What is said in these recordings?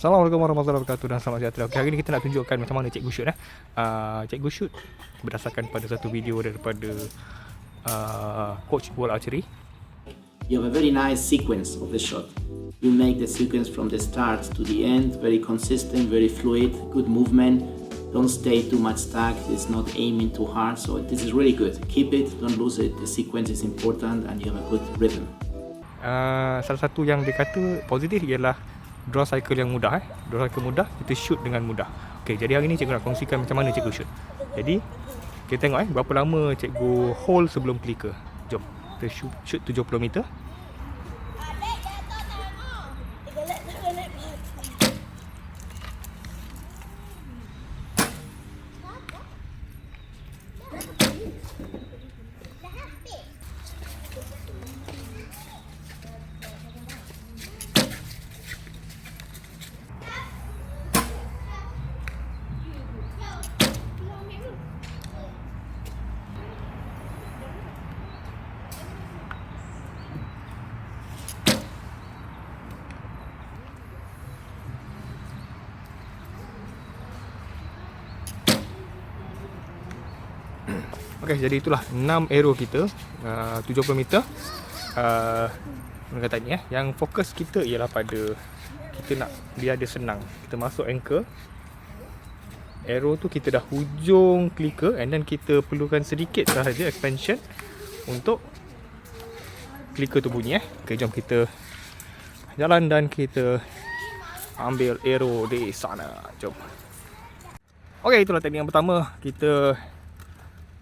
Assalamualaikum warahmatullahi wabarakatuh dan selamat sejahtera. Okay, hari ni kita nak tunjukkan macam mana cikgu shoot eh. Uh, cikgu shoot berdasarkan pada satu video daripada uh, coach bola archery. You have a very nice sequence of the shot. You make the sequence from the start to the end, very consistent, very fluid, good movement. Don't stay too much stuck. It's not aiming too hard. So this is really good. Keep it. Don't lose it. The sequence is important, and you have a good rhythm. Uh, salah satu yang dia kata positif ialah draw cycle yang mudah eh. Draw cycle mudah, kita shoot dengan mudah. Okey, jadi hari ni cikgu nak kongsikan macam mana cikgu shoot. Jadi kita tengok eh berapa lama cikgu hold sebelum clicker. Jom. Kita shoot, shoot 70 meter. Okey, jadi itulah 6 arrow kita uh, 70 meter. Uh, kata ni eh, yang fokus kita ialah pada kita nak biar dia senang. Kita masuk anchor. Arrow tu kita dah hujung clicker and then kita perlukan sedikit sahaja expansion untuk clicker tu bunyi eh. Okey, jom kita jalan dan kita ambil arrow di sana. Jom. Okey, itulah teknik yang pertama. Kita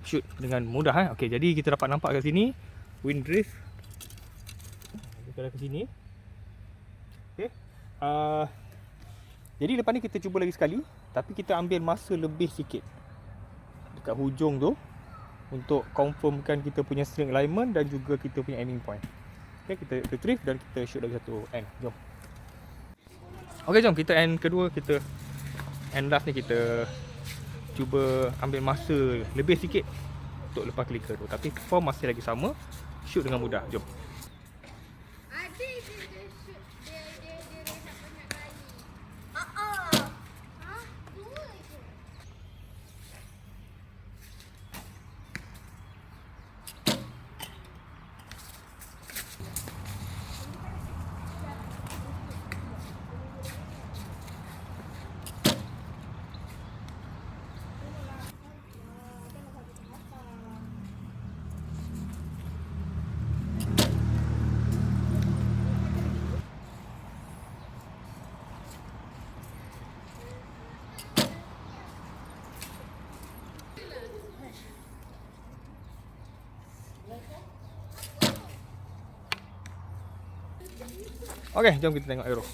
shoot dengan mudah eh. Okey, jadi kita dapat nampak kat sini wind drift. Kita dah ke sini. Okey. Uh, jadi lepas ni kita cuba lagi sekali tapi kita ambil masa lebih sikit dekat hujung tu untuk confirmkan kita punya string alignment dan juga kita punya aiming point. Okey, kita retrieve dan kita shoot lagi satu end. Jom. Okey, jom kita end kedua kita end last ni kita cuba ambil masa lebih sikit untuk lepas clicker tu. Tapi form masih lagi sama. Shoot dengan mudah. Jom Ada je dia shoot dia dia dia dia tak banyak kali. Ah ah. Ha? Dua je. Okey, jom kita tengok. Oh,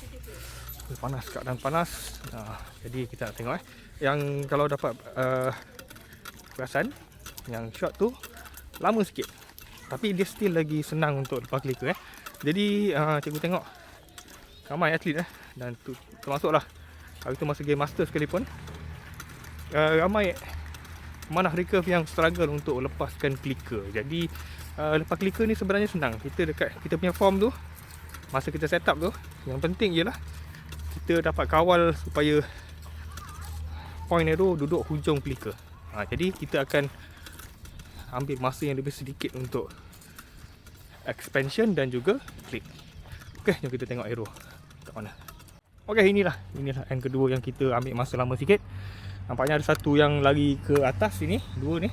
panas, keadaan panas. Ha, jadi kita nak tengok eh. Yang kalau dapat uh, perasan yang shot tu lama sikit. Tapi dia still lagi senang untuk lepas clicker eh. Jadi uh, cikgu tengok ramai atlet eh dan tu termasuklah hari tu masa game master sekalipun uh, ramai mana recurve yang struggle untuk lepaskan clicker. Jadi uh, lepas clicker ni sebenarnya senang. Kita dekat kita punya form tu masa kita set up tu yang penting ialah kita dapat kawal supaya point arrow duduk hujung clicker. Ha, jadi kita akan ambil masa yang lebih sedikit untuk expansion dan juga click. Okey, jom kita tengok arrow kat mana. Okey, inilah inilah end kedua yang kita ambil masa lama sikit. Nampaknya ada satu yang lari ke atas sini, dua ni.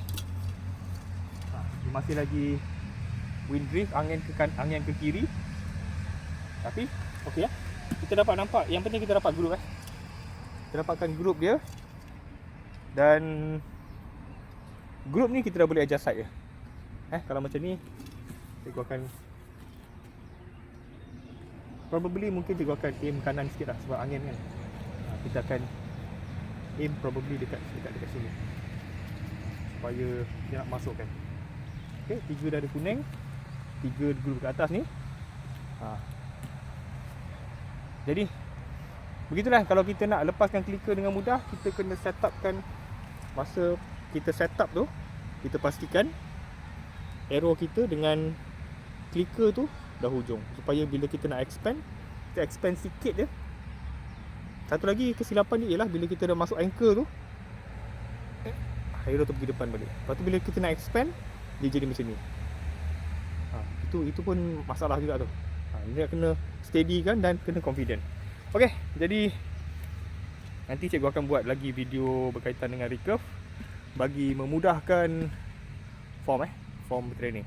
Ha, masih lagi wind drift angin ke kan, angin ke kiri. Tapi okey ya. Kita dapat nampak yang penting kita dapat group eh. Kita dapatkan group dia. Dan group ni kita dah boleh adjust side je. Eh kalau macam ni cikgu akan probably mungkin cikgu akan aim kanan sikit lah sebab angin kan. Ha, kita akan aim probably dekat dekat dekat sini. Supaya dia nak masukkan. Okey, tiga dah ada kuning. Tiga group kat atas ni. Ha, jadi begitulah. Kalau kita nak lepaskan clicker dengan mudah, kita kena set upkan masa kita set up tu, kita pastikan arrow kita dengan clicker tu dah hujung. Supaya bila kita nak expand, kita expand sikit je. Satu lagi kesilapan dia ialah bila kita dah masuk anchor tu Aero tu pergi depan balik. Lepas tu bila kita nak expand Dia jadi macam ni. Ha, Itu itu pun masalah juga tu ha, Dia kena steady kan dan kena confident. Okay jadi Nanti cikgu akan buat lagi video berkaitan dengan recurve Bagi memudahkan form eh Form training.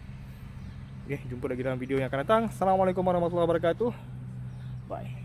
Okay jumpa lagi dalam video yang akan datang. Assalamualaikum warahmatullahi wabarakatuh. Bye